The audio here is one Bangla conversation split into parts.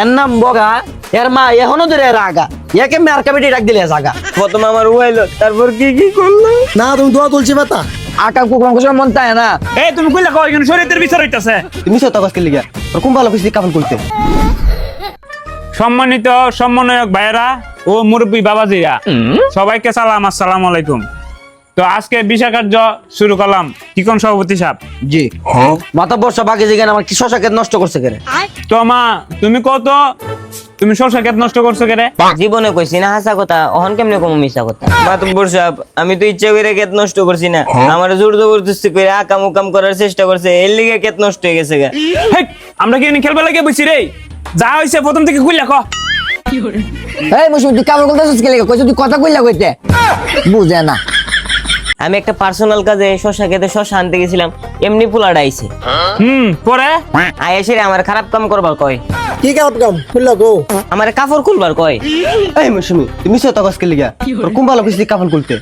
এর নাম বগা এর মা এখনও ধরে এর আগা একে মেয়ার ডাক দিলে জাগা। প্রথম আমার তারপর কি কি করল? না তুমি দোয়া তুলছি বেতা। আকাম কুকুরম কুসুম মন তাই না? এই তুমি কইলা কই শরীরের বিচার হইতাছে। তুমি সত্য কাজ করলি গিয়া কোন ভালো কিছু কাপড় করতে? সম্মানিত সমন্বয়ক ভাইরা ও মুরব্বী বাবাজিরা সবাইকে সালাম আসসালামু আলাইকুম। তো আজকে বিষয় কার্য শুরু করলাম। কি কোন সভাপতি সাহেব? জি। মাথা বর্ষা বাকি যেখানে আমার কি শশা ক্ষেত নষ্ট করছে কেন তো মা তুমি কত? তুমি শশা ক্ষেত নষ্ট করছ কেরে জীবনে কইছি না হাসা কথা অহন কেমনে কম মিশা কথা? মাতব্বর সাহেব আমি তো ইচ্ছা করে কেত নষ্ট করছি না। আমার জোর জবরদস্তি করে আকাম উকাম করার চেষ্টা করছে এর লিগে কেত নষ্ট হয়ে গেছে আমরা কি এনে খেলবা লাগে বসি রে? যা হইছে প্রথম থেকে কইলা ক। এই মুসুম তুই কামড় করতেছিস কে লেগে? কইছ তুই কথা কইলা কইতে। বুঝে না। আমি একটা পার্সোনাল কাজে শশা খেতে শশা আনতে গেছিলাম এমনি পোলাটা আইছে। হুম পরে? আয় এসে আমার খারাপ কাম করবার কয়। কি কাপ কাম? খুললা গো আমার কাপড় খুলবার কয়। এই মৌসুমি তুমি সত্য কাজ করলি গিয়া। তোর কোন ভালো কিছু কাপড় করতে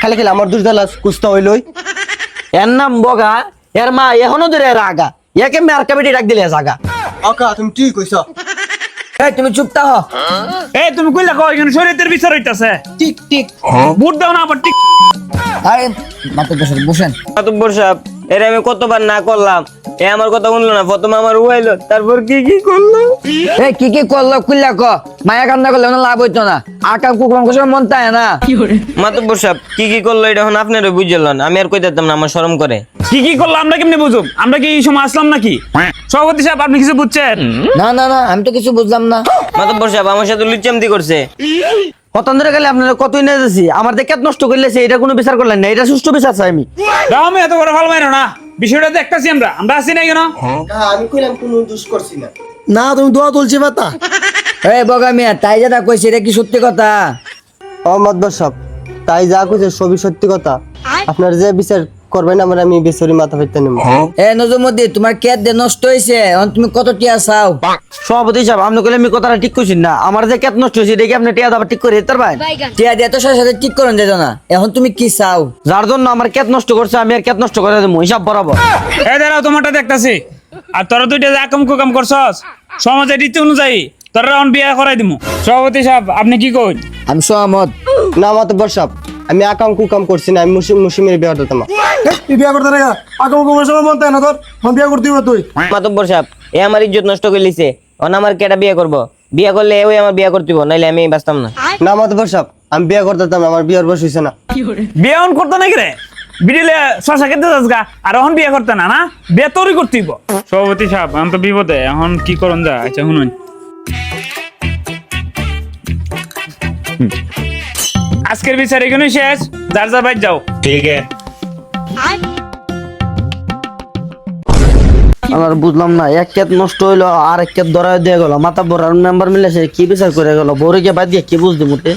খালি খালি আমার দুষ দালাস কুস্তা হইলই এর নাম বগা এর মা এখনও ধরে এর আগা একে মেয়ার কাবিটি ডাক দিলে জাগা। আকা তুমি ঠিক কইছ। এই তুমি চুপ থাকো। এই তুমি কইলা কই এখানে শরীরের বিচার হইতাছে। ঠিক ঠিক বুট দাও না আবার ঠিক আরে মাথা বসেন বসেন। মাতব্বর সাহেব এর আমি কতবার না করলাম। এ আমার কথা শুনলো না প্রথম আমার উয়াইলো তারপর কি কি করল? এই কি কি করল কুল্লা ক? মায়া কান্না করলে ওনা লাভ হইতো না। আকাম কুকুরম কুসুম মন তাই না। মাতব্বর সাহেব কি কি করল এটা এখন আপনারও বুঝলেন আমি আর কই দিতাম না আমার শরম করে। কি কি করল আমরা কেমনে বুঝুম? আমরা কি এই সময় আসলাম নাকি? সভাপতি সাহেব আপনি কিছু বুঝছেন? না না না আমি তো কিছু বুঝলাম না। মাতব্বর সাহেব আমার সাথে লুচ্চামতি করছে। গেলে আপনারা আমার দেখে নষ্ট করলে এটা কোনো বিচার করলেন না এটা সুষ্ঠু বিচার চাই আমি। আমি এত বড় ভালো মাইনো না। বিষয়টা দেখতাছি আমরা আমরা আছি না কেন? আমি কইলাম কোনো দুষ করছি না। না তুমি দোয়া তুলছি বেতা এই বগা মিয়া তাই কইছে এটা কি সত্যি কথা? অহমদ বসব তাই যা কইছে সবই সত্যি কথা। আপনার যে বিচার করবেন আমার আমি বেসরি মাথা নেব। এ নজরমধ্যে তোমার দিয়ে নষ্ট এখন তুমি কত টিয়া চাও? সভাপতি সাহেব আপনি কইলে আমি কথাটা ঠিক কইছেন না। আমার যে কেট নষ্ট হয়েছে দেখি আপনি টিয়া দাবার ঠিক করে দিতে পারবেন? টিয়া দিয়ে তো সাথে সাথে ঠিক করেন যেত না। এখন তুমি কি চাও? যার জন্য আমার নষ্ট করছে আমি আর নষ্ট করে দেবো হিসাব বরাবর। এই দাঁড়াও তোমারটা দেখতাছি। আর তোরা দুইটা যে আকাম কুকাম করছস সমাজের রীতি অনুযায়ী তোরা এখন বিয়ে করাই দিমু। সভাপতি সাহেব আপনি কি কই আমি সহমত। না আমি আকাম কুকাম করছি না আমি মুসিম মুসিমের বিয়ে দিতাম তুই বিয়া করতে রেগা আগে কোনো সময় মন তাই না তোর। ফোন বিয়া করতে হবে তুই। মাতব্বর সাহেব এ আমার ইজ্জত নষ্ট করে লিছে। অন আমার কেটা বিয়ে করব? বিয়ে করলে ওই আমার বিয়ে করতে হইবো, নাইলে আমি বাঁচতাম না। না মাতো বসব আমি বিয়ে করতাম আমার বিয়ের বয়স হইছে না। বিয়ে এখন করতে নাকি রে? বিডিলে শশা খেতে যাস গা আর এখন বিয়ে করতে না না? বিয়ে তোরই করতে সভাপতি সাহেব এখন তো বিপদে এখন কি করুন যা আচ্ছা শুনুন। আজকের বিচার এখানে শেষ যার যার বাইর যাও। ঠিক আছে। আমার বুঝলাম না, এক খেত নষ্ট হইল আর এক কেত ধরা দিয়ে গেল, মাথা বড় মেম্বার মিলে সে কি বিচার করে গেল? বউরে গিয়ে বাদ দিয়ে কি বুঝতে মুটে?